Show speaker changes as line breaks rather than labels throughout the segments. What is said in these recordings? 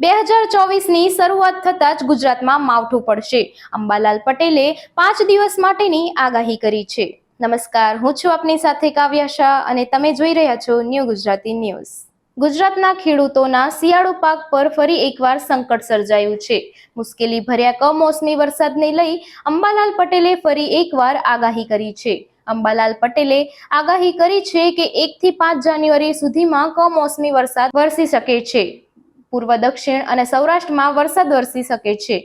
બે હજાર ચોવીસની શરૂઆત થતાં જ ગુજરાતમાં માવઠું પડશે. અંબાલાલ પટેલે પાંચ દિવસ માટેની આગાહી કરી છે. નમસ્કાર, હું છું આપની સાથે કાવ્યા શાહ અને તમે જોઈ રહ્યા છો ન્યૂ ગુજરાતી ન્યૂઝ. ગુજરાતના ખેડૂતોના શિયાળુ પાક પર ફરી એકવાર સંકટ સર્જાયું છે. મુશ્કેલી ભર્યા કમોસમી વરસાદને લઈ અંબાલાલ પટેલે ફરી એકવાર આગાહી કરી છે. અંબાલાલ પટેલે આગાહી કરી છે કે એકથી પાંચ જાન્યુઆરી સુધીમાં કમોસમી વરસાદ વરસી શકે છે. પૂર્વ દક્ષિણ અને સૌરાષ્ટ્રમાં વરસાદ વરસી શકે છે.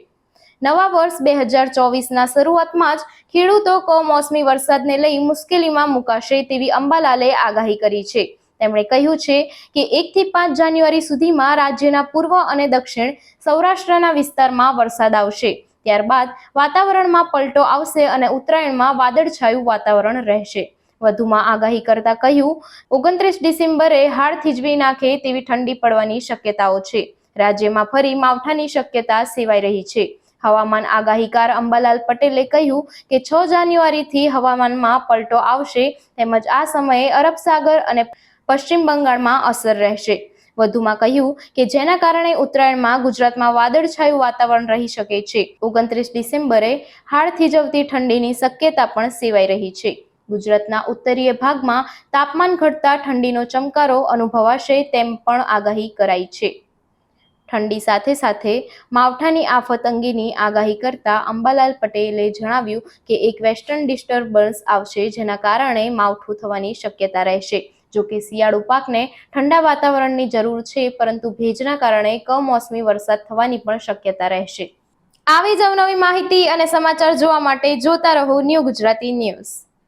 નવા વર્ષ બે હજાર ચોવીસના શરૂઆતમાં જ ખેડૂતો કમોસમી વરસાદને લઈ મુશ્કેલીમાં મુકાશે તેવી અંબાલાલે આગાહી કરી છે. તેમણે કહ્યું છે કે એકથી પાંચ જાન્યુઆરી સુધીમાં રાજ્યના પૂર્વ અને દક્ષિણ સૌરાષ્ટ્રના વિસ્તારમાં વરસાદ આવશે. ત્યારબાદ વાતાવરણમાં પલટો આવશે અને ઉત્તરાયણમાં વાદળછાયું વાતાવરણ રહેશે. વધુમાં આગાહી કરતા કહ્યું, ઓગણત્રીસ ડિસેમ્બરે હાડ થીજવી નાખે તેવી ઠંડી પડવાની શક્યતાઓ છે. રાજ્યમાં ફરી માવઠાની શક્યતા સેવાઈ રહી છે. હવામાન આગાહીકાર અંબાલાલ પટેલે કહ્યું કે, છ જાન્યુઆરીથી હવામાનમાં પલટો આવશે, તેમજ આ સમયે અરબ સાગર અને પશ્ચિમ બંગાળમાં અસર રહેશે. વધુમાં કહ્યું કે, જેના કારણે ઉત્તરાયણમાં ગુજરાતમાં વાદળછાયું વાતાવરણ રહી શકે છે. ઓગણત્રીસ ડિસેમ્બરે હાડ થીજવતી ઠંડીની શક્યતા પણ સેવાઈ રહી છે. ગુજરાતના ઉત્તરીય ભાગમાં તાપમાન ઘટતા ઠંડીનો ચમકારો અનુભવાશે તેમ પણ આગાહી કરાઈ છે. ઠંડી સાથે સાથે માવઠાની આફત અંગેની આગાહી કરતા અંબાલાલ પટેલે જણાવ્યું કે એક વેસ્ટર્ન ડિસ્ટર્બન્સ આવશે જેના કારણે માવઠું થવાની શક્યતા રહેશે. જો કે શિયાળુ પાકને ઠંડા વાતાવરણની જરૂર છે, પરંતુ ભેજના કારણે કમોસમી વરસાદ થવાની પણ શક્યતા રહેશે. આવી જ અવનવી માહિતી અને સમાચાર જોવા માટે જોતા રહો ન્યૂ ગુજરાતી ન્યૂઝ.